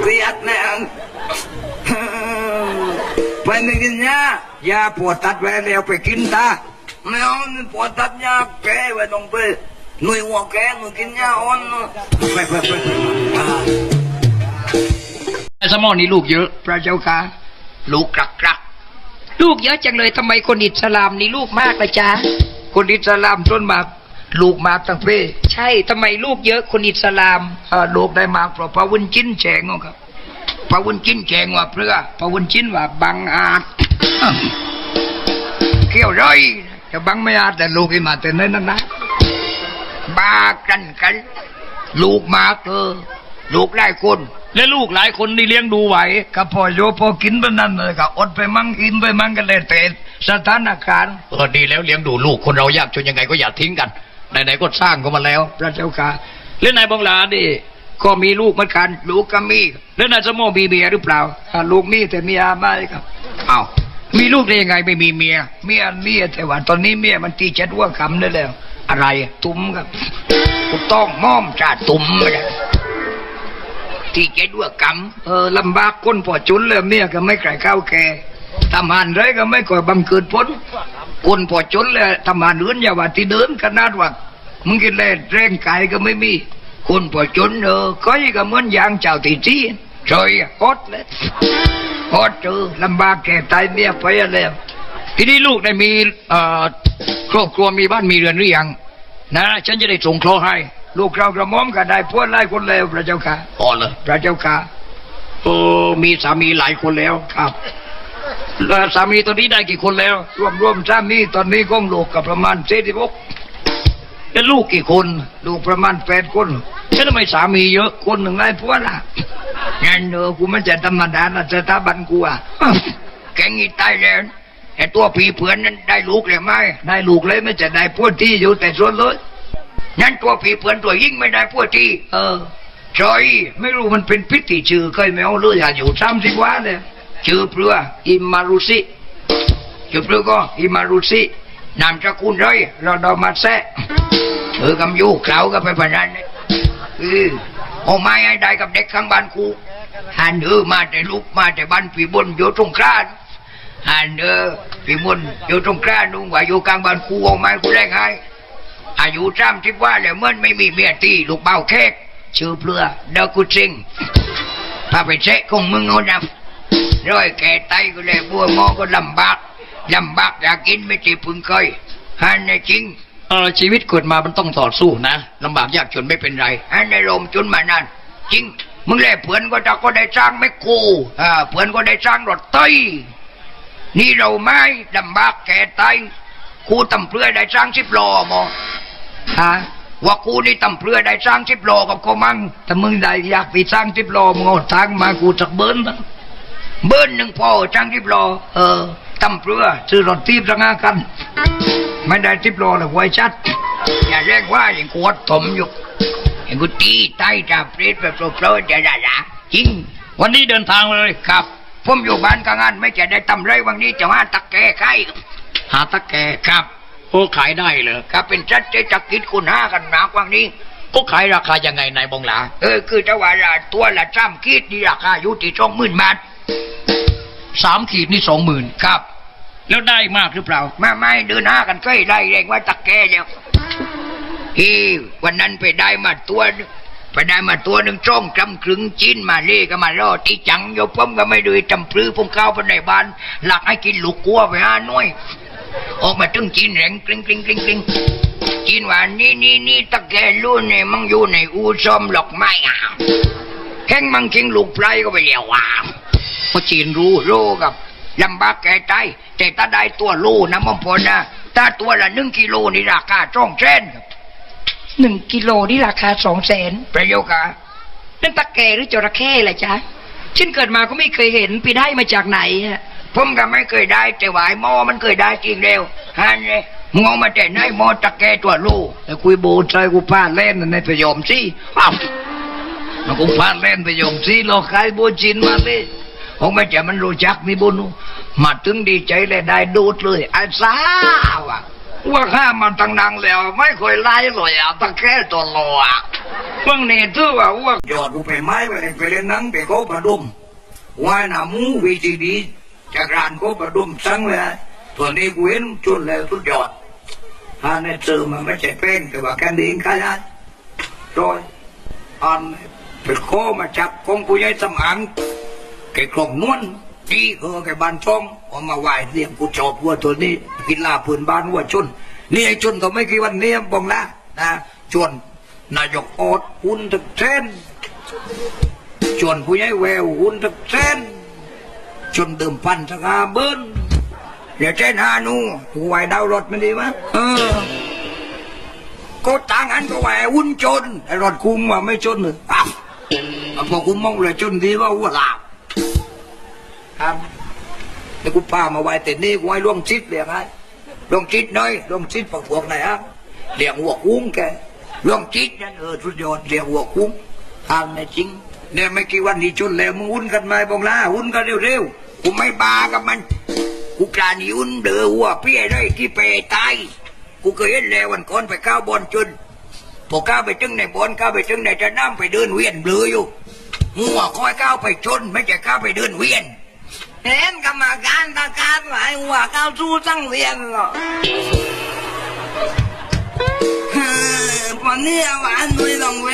เกลียดนะไปไม่กินยายาปวดตัดไว้แล้วไปกินตาไม่เอาปวดตัดยาแกไว้ตรงไปหนุ่ยหัวแกหน่ยกินยาอ่อนไปไปไปไปไอ้สมองนี่ลูกเยอะพระเจ้าค่ะ ลูกกรักกรักลูกเยอะจังเลยทำไมคนอิสลามนี่ลูกมากเละจ๊ะคนอิสลามต้นมาก ลูกมากตั้งเพใช่ทำไมลูกเยอะคนอิสลามอ่าลูกได้มากเพราะพระวุนจิ้นแฉงเอาครับพระวุนจิ้นแฉงว่าเพื่อพระวุนจิ้นว่าบังอาจเขี้ยวร้อยจะบังไม่อาจแต่ลูกให้มาแต่นั้นนะบ้ากันกัน ลูกมากเออลูกไล่คน และลูกหลายคนนี่เลี้ยงดูไหวก็พอโยพอกินไปนั่นเลยก็อดไปมั่งอินไปมั่งกันเลยแต่สถานการณ์เออดีแล้วเลี้ยงดูลูกคนเรายากจนยังไงก็อย่าทิ้งกัน ไหนๆก็สร้างเขามาแล้ว พระเจ้าค่ะและนายบังลาดิก็มีลูกเหมือนกัน ลูกก็มีแล้วนายสมอมีเมียหรือเปล่าลูกมีแต่เมียไม่ครับเอ้ามีลูกได้ยังไงไม่มีเมีย เมียเมียแต่ว่าตอนนี้เมียมันตีเจ็ดหัวคำได้แล้ว อะไรตุ้มครับถูกต้องม่อมจ่าตุ้มเลยตีเจ็ดหัวคำเออลำบากคนพอจุนเลยเมียก็ไม่ไกลข้าแก ทำงานไรก็ไม่ก่อยบังเกิดพ้นคนพอจุนเลยทำงานอื่นอย่าว่าที่เดินขนาดว่ามึงกินเลยแรงกายก็ไม่มี คนพอจุนเออก้อยก็เหมือนยางเจ้าตีจี้จอยฮอดเลยฮอดเจอลำบากแก่ตายเมียไปแล้วทีนี้ลูกได้มีเอ่อครอบครัวมีบ้านมีเรือนหรือยังนะ ฉันจะได้ส่งเคราะห์ให้ ลูกเรากระหม่อมก็ได้พวดไล่คนเลวพระเจ้าค่ะอ๋อเลยพระเจ้าค่ะเออมีสามีหลายคนแล้วครับแล้ว สามีตอนนี้ได้กี่คนแล้ว รวมรวมสามีตอนนี้ก้องลูกกับประมาณเจ็ดสิบกแล้วลูกกี่คน ลูกประมาณแปดคนแล้วทำไมสามีเยอะคนหนึ่งไล่พวดล่ะงั้นเออกูไม่ใช่ธรรมดานะสถาบันกูอะแกงอีตายแล้วไอ้ตัวผีเผือนนั้นได้ลูกเลยไหมได้ลูกเลยไม่จะได้พวดที่อยู่แต่ส่วนเลยนั่นตัวผีเผือนตัวยิ่งไม่ได้พวดที่ เออจอยไม่รู้มันเป็นพิธีชื่อเคยไม่เอาเลยอะอยู่สามสิวันเลย ชื่อเปลืออิมารุสิจุดเรือก็อิมารุสินามสกุลร้อยเราดอมาแซะเออกำยูเขาก็ไปพนันเออเอาไม้ให้ได้กับเด็กข้างบ้านกูหันเออมาแต่ลูกมาแต่บ้านผีบนอยู่ตรงกลางหันเออผีบนอยู่ตรงกลางนุ่งว่าอยู่กลางบ้านกูเอาไม้กูแรงให้อายุจำที่ว่าแล้วเมื่อไม่มีเมียตีลูกเบาแคกชื่อเปลือเดากุซิงพาไปเช็คของมึงเอานะ ร้อยแก่ไตก็เลยบัวหมอก็ลำบากลำบากอยากกินไม่ใช่พึงเคยฮันนะจริงเออชีวิตเกิดมามันต้องต่อสู้นะลำบากยากจนไม่เป็นไรฮันในลมจนมานานจริง มึงแล่เพื่อนก็จะก็ได้สร้างไม่กูอ่าเพื่อนก็ได้สร้างรถไตนี่เราไม่ลำบากแก่ไตครูตำเพื่อได้สร้างสิบล้อมอฮะว่ากูนี่ตำเพื่อได้สร้างสิบล้อกับเขามั่งแต่มึงได้อยากไปสร้างสิบล้อมึงเอาทางมากูสักเบิ้ลนะ เบิ้ลหนึ่งพอจ้างทิบโลเออตำเพื่อซื้อรถทีบระงากัน ไม่ได้ทิบโลหรอกไว้ชัด อย่าเรียกว่าอย่างขวดถมอยู่อย่างกูตีใต้จับเปรตแบบโปรยๆจะด่าๆจริง วันนี้เดินทางเลยครับผมอยู่บ้านกลางงานไม่จะได้ตำไรวันนี้จะว่าตะแกไข่หาตะแกครับโอ้ขายได้เลยครับเป็นชัดเจจะกินคุณห้ากันหนักวันนี้ก็ขายราคายังไงนายบงหลาเออคือจะว่าละตัวละจ้ำคิดนี่ราคาอยู่ที่สองหมื่นบาท สามขีดนี่สองหมื่นครับ แล้วได้มากหรือเปล่า มาไม่เดินหน้ากันใกล้ได้แรงว่าตะแกแล้วอีวันนั้นไปได้มาตัวหนึ่งไปได้มาตัวหนึ่งจ้องจำครึงจีนมาเล่ก็มารอที่จังโยมผมก็ไม่ดูจำพลื้อผมเข้าไปในบ้าน หลักให้กินลูกกัวไปห้าหน่วยออกมาตึงจีนแรงกริ้งกริ้งกริ้งกริ้งจีนว่านี่นี่นี่ตะแกรู้เนี่ยมังอยู่ในอูซ่อมหลอกไม้อะแข่งมังคิงลูกไพรก็ไปเลี้ยวว่ะเพราะจีนรู้รู้กับลำบากแก่ใจแต่ถ้าได้ตัวโลนะมงพลนะถ้าตัวละหนึ่งกิโลนี่ราคาจ้องเส้นครับหนึ่งกิโลนี่ราคาสองแสนประโยคอะนั่นตะแกหรือจระเข้ล่ะจ๊ะฉันเกิดมาก็ไม่เคยเห็นไปได้มาจากไหนอะผมก็ไม่เคยได้แต่ว่าไอ้หมอมันเคยได้จริงเร็วฮันเนี่ยมึงเอามาแต่ไหนหมอตะแกตัวโลแต่คุยโบใจกูพลาดเล่นในประโยมสิอ้าวมันกูพลาดเล่นประโยมสิเราขายโบจินมาเลย ผมไม่จะมันรู้จักมีบุญมาถึงดีใจเลยได้ดูดเลยไอาซาวะว่าข้ามาตั้งนางแล้ว ไม่เคยไล่เลยอะตะแค่ตัวโลอะเพิ่งนี่ถือว่าอ้ว่าหยอดกูไปไม้ไปเล่ไปเล่นนังไปเขาประดุมว่าหนามูวีทีดีจากรานเขาประดุมสั่งเลยตัวนี้กูเห็นจนแล้วทุกยอดถ้าในเจอมันไม่ใช่เป็นแต่ว่าแค่นี้ก็ได้โดยอันเป็นโคมาจับกองผู้ใหญ่สมาน แกกลองนวลดีเออแกบานช่องเอามาไหวเลี้ยงกูชอบวัวตัวนี้กินลาพื้นบ้านวัวชนนี่ไอ้ชนตัวไม่กี่วันนี้บองนะนะชวนนายกอดหุ่นถึกเส้นชวนผู้ใหญ่แววหุ่นถึกเส้นชนเดิมพันสกาเบิ้ลเดี๋ยวเจ้นหานูกูไหวดาวรถมันดีมั้ยเออก็ต่างอันก็ว่าวุ่นจนไอ้รถคุ้มว่าไม่จนเลยอ้าวพอคุ้มมองเลยจนดีว่าวัวลาบ ครับแล้วกูพามาไว้แต่นี่กูให้ล่วงชิดเรียกไงล่วงชิดน้อยล่วงชิดพวกพวกไหนอะเรียกหัวคุ้งแกล่วงชิดนั่นเออสุดยอดเรียกหัวคุ้งทางในจริงเนี่ยไม่กี่วันนี้จนแล้วมึงหุ้นกันไหมบองล่าหุ้นกันเร็วๆกูไม่บากับมันกูกลาหนีหุ้นเดือหัวเปี้ยได้ที่เปตายกูเคยเห็นแล้ววันก่อนไปก้าวบอลจนพอก้าวไปถึงในบอลก้าวไปถึงในจะน้ำไปเดินเวียนเบลออยู่หัวคอยก้าวไปชน ไม่ใช่ก้าวไปเดินเวียน เห็นกรรมการตะการไหวหัวก้าวสู้ตั้งเรียนเหรอวันนี้หวานหนุ่ยต้องเว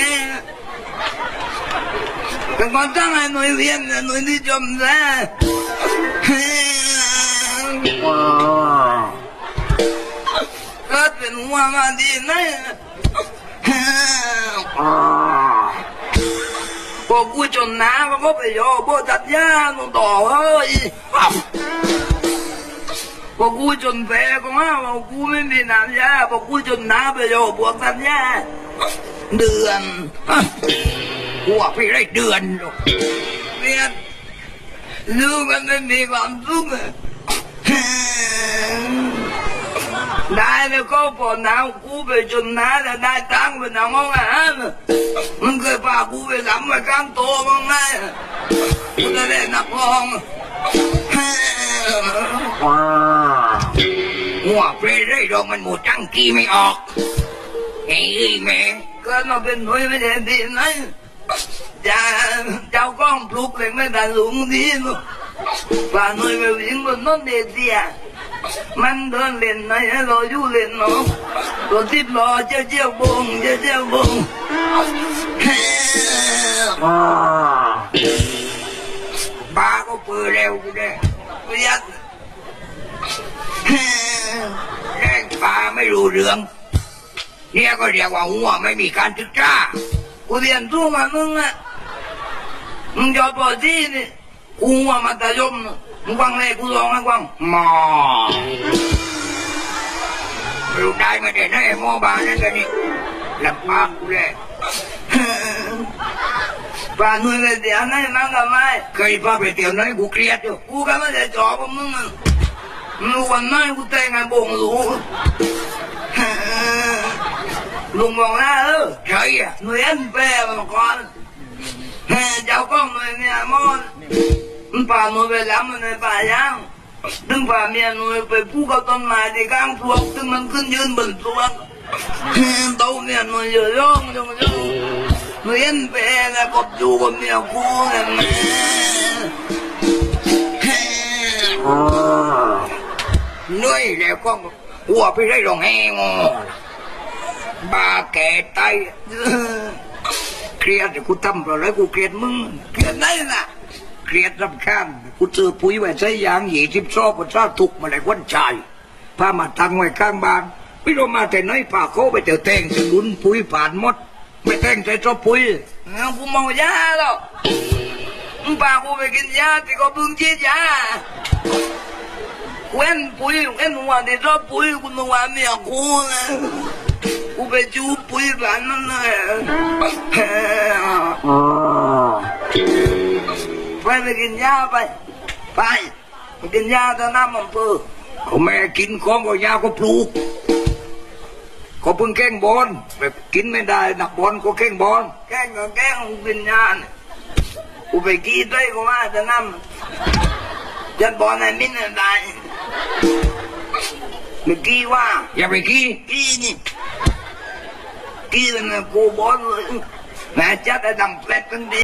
แต่ก่อนตั้งให้หนุ่ยเรียนหนุ่ยที่จมแท้ก็เป็นหัวมาดีนะ กูจนน้ำก็ไปโยโบตัดยาหนูต่อเฮ้ยพอกูจนแพ้ก็มาบอกกูไม่มีน้ำยาพอกูจนน้ำไปโยบวกตัดยาเดือนหัวพี่ได้เดือนลูกเนี่ยลูกมันไม่มีความสุข ได้แล้วก็พอน้ำกูไปจนน้ำแล้วได้ตังค์ไปนำห้องอาหารมันเคยพากูไปหลับไว้ข้างโต๊ะบ้งไหมกูจะได้นักร้องหัวพี่ได้ดอกมันหมดตั้งกี้ไม่ออกเฮ้แม่กิดมาเป็นหน่วยไม่ได้ดีนะจะเจ้ากล้องปลุกเลยไม่ได้ลุงดีลูกป่าหน่วยไปวิ่งบนน้นเดียเดีย มันเดินเล่นไหนให้เราอยู่เล่นเนาะตัวทิพย์รอเจ้าเจ้าบงเจ้าเจ้าบงบาก็เปื่อเร็วกูได้ประหยัดแรงปลาไม่รู้เรื่องเนี่ยก็เรียกว่าหัวไม่มีการศึกษากูเรียนรู้มามึงอะมึงจอดปอที่นี่กูว่ามัธยมน่ะ มึงฟังเลยกูลองนะกวางหมอไม่รู้ได้ไม่ได้นะไอ้หมอบานั่นกันนี่หลับปากกูเลยป่าหน่วยไปเดี๋ยวนั่นนั่งกับไม้เคยพาไปเที่ยวไหนกูเครียดอยู่กูก็ไม่ได้จอบกับมึงอะมึงวันผ่านบ่งหลูลุงบอกนะเออใช่อะหน่วยอันแปรมาก่อนเจ้ากล้องหน่วยเนี่ยมอนมันป่านยไปแล้วมันในป่ายางถึงป่าเมียหน่วยไปพูกับต้นไม้ที่ข้างพวกถึงมันขึ้นยืนบนตัวโตเมียหน่ยเยอะย่องจังจังหน่วยอันแปรแล้วก็อยู่กับเมียกูเนี่ยแม่เหนื่อยแล้วก็หัวไปได้รองแหงบาแก่ตายเครียดกูทำเราะอะไรกูเครียดมึงเครียดได้น่ะ เครียดรำคาญกูเจอปุ๋ยไว้ใช้ยางหยีทิบซอบกูชาทุกมาเลยวันใจพามาตั้งไว้ข้างบ้านไม่รู้มาแต่ไหนพาเขาไปเจอแตงจะลุนปุ๋ยผ่านมด ไม่แตงใจชอบปุ๋ยงั้นกูเมายาแล้วมึงพากูไปกินยาที่ก็เพิ่งฉีดยาเว้นปุ๋ยเว้นหัวที่ชอบปุ๋ยกูนึกว่าเมียกูนะกูไปจูปุ๋ยผ่านนั่นเลย ไปไปกินยาไปไป ไปกินยาตอนน้ำมันเปื้อเขาแม่กินของก็ยาก็ปลูกเขาเพิ่งแกล้งบอลแบบกินไม่ได้นักบอลก็แกล้งบอลแกล้งก็แกล้งกูกินยาเนี่ยกูไปกีดด้วยกูมาตอนน้ำจันบอลไอ้มิ้นได้เมื่อกี้ว่า อย่าไปขี้กี้นี่กี้เลยนะกูบอกเลยแม่จัดไอ้ดำแปลกกันดี